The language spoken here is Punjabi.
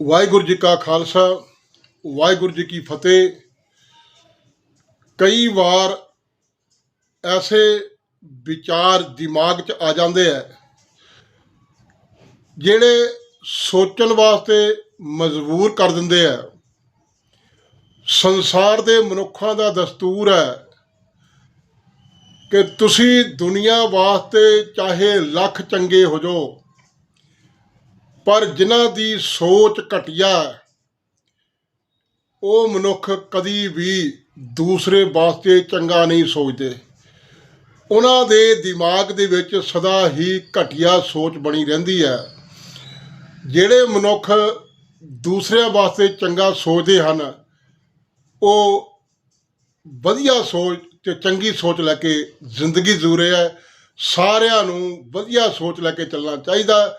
ਵਾਹਿਗੁਰੂ ਜੀ ਕਾ ਖਾਲਸਾ, ਵਾਹਿਗੁਰੂ ਜੀ ਕੀ ਫਤਿਹ। ਕਈ ਵਾਰ ਐਸੇ ਵਿਚਾਰ ਦਿਮਾਗ 'ਚ ਆ ਜਾਂਦੇ ਆ, ਜਿਹੜੇ ਸੋਚਣ ਵਾਸਤੇ ਮਜਬੂਰ ਕਰ ਦਿੰਦੇ ਆ। ਸੰਸਾਰ ਦੇ ਮਨੁੱਖਾਂ ਦਾ ਦਸਤੂਰ ਹੈ ਕਿ ਤੁਸੀਂ ਦੁਨੀਆ ਵਾਸਤੇ ਚਾਹੇ ਲੱਖ ਚੰਗੇ ਹੋ ਜਾਓ ਪਰ ਜਿਨ੍ਹਾਂ ਦੀ ਸੋਚ ਘਟੀਆ ਹੈ, ਉਹ ਮਨੁੱਖ ਕਦੀ ਵੀ ਦੂਸਰੇ ਵਾਸਤੇ ਚੰਗਾ ਨਹੀਂ ਸੋਚਦੇ। ਉਹਨਾਂ ਦੇ ਦਿਮਾਗ ਦੇ ਵਿੱਚ ਸਦਾ ਹੀ ਘਟੀਆ ਸੋਚ ਬਣੀ ਰਹਿੰਦੀ ਹੈ। ਜਿਹੜੇ ਮਨੁੱਖ ਦੂਸਰਿਆਂ ਵਾਸਤੇ ਚੰਗਾ ਸੋਚਦੇ ਹਨ ਉਹ ਵਧੀਆ ਸੋਚ ਤੇ ਚੰਗੀ ਸੋਚ ਲੈ ਕੇ ਜ਼ਿੰਦਗੀ ਜੂਰੇ ਹੈ। ਸਾਰਿਆਂ ਨੂੰ ਵਧੀਆ ਸੋਚ ਲੈ ਕੇ ਚੱਲਣਾ ਚਾਹੀਦਾ